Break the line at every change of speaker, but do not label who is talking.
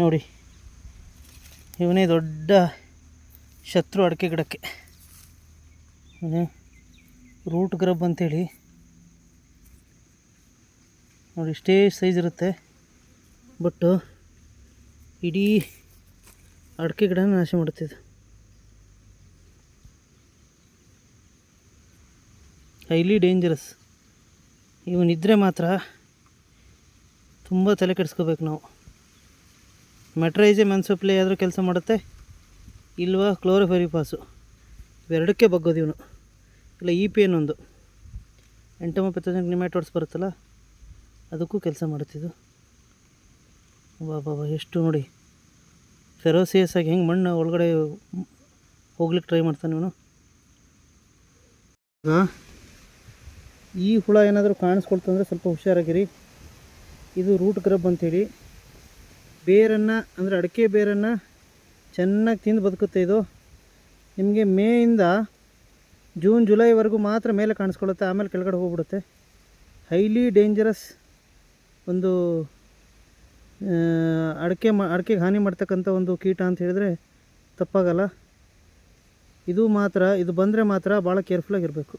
ನೋಡಿ. ಇವನೇ ದೊಡ್ಡ ಶತ್ರು ಅಡಿಕೆ ಗಿಡಕ್ಕೆ. ರೂಟ್ ಗ್ರಬ್ ಅಂತೇಳಿ. ನೋಡಿ ಇಷ್ಟೇ ಸೈಜ್ ಇರುತ್ತೆ. ಬಟ್ಟು ಇಡೀ ಅಡಿಕೆ ಗಿಡನ ನಾಶ ಮಾಡುತ್ತಿದ್ದ ಹೈಲಿ ಡೇಂಜರಸ್ ಇವನಿದ್ರೆ ಮಾತ್ರ ತುಂಬ ತಲೆ ಕೆಡಿಸ್ಕೋಬೇಕು ನಾವು. ಮೆಟ್ರೈಸೆ ಮೆನ್ಸೋಪ್ಲೆ ಆದರೂ ಕೆಲಸ ಮಾಡುತ್ತೆ? ಇಲ್ವಾ? ಕ್ಲೋರೋಫೆರಿಪಾಸು ಇವೆರಡಕ್ಕೆ ಬಗ್ಗೋದು ಇವನು. ಇಲ್ಲ ಇ ಪಿ ಒಂದು. ಎಂಟಮಪೆಥೋಜನ್ ನಿಮ್ಯಾಟೋಡ್ಸ್ ಬರುತ್ತಲ್ಲ? ಅದಕ್ಕೂ ಕೆಲಸ ಮಾಡುತ್ತಿದ್ದು ಬಾಬಾ ಎಷ್ಟು ನೋಡಿ. ಫೆರೋಸಿಯಸ್ ಆಗಿ ಹೆಂಗೆ ಮಣ್ಣು ಒಳಗಡೆ ಹೋಗ್ಲಿಕ್ಕೆ ಟ್ರೈ ಮಾಡ್ತಾನೆ ಇವನು. ಈ ಹುಳ ಏನಾದರೂ ಕಾಣಿಸ್ಕೊಳ್ತಂದ್ರೆ ಸ್ವಲ್ಪ ಹುಷಾರಾಗಿರಿ. ಇದು ರೂಟ್ ಗ್ರಬ್ ಅಂತೇಳಿ ಬೇರನ್ನು, ಅಂದರೆ ಅಡಿಕೆ ಬೇರನ್ನು ಚೆನ್ನಾಗಿ ತಿಂದು ಬದುಕುತ್ತೆ ಇದು. ನಿಮಗೆ ಮೇಯಿಂದ ಜೂನ್, ಜುಲೈವರೆಗೂ ಮಾತ್ರ ಮೇಲೆ ಕಾಣಿಸ್ಕೊಳ್ಳುತ್ತೆ, ಆಮೇಲೆ ಕೆಳಗಡೆ ಹೋಗ್ಬಿಡುತ್ತೆ. ಹೈಲಿ ಡೇಂಜರಸ್ ಒಂದು ಅಡಿಕೆ ಮಾ ಅಡಿಕೆಗೆ ಹಾನಿ ಮಾಡ್ತಕ್ಕಂಥ ಒಂದು ಕೀಟ ಅಂತ ಹೇಳಿದರೆ ತಪ್ಪಾಗಲ್ಲ. ಇದು ಮಾತ್ರ, ಇದು ಬಂದರೆ ಮಾತ್ರ ಭಾಳ ಕೇರ್ಫುಲ್ಲಾಗಿರಬೇಕು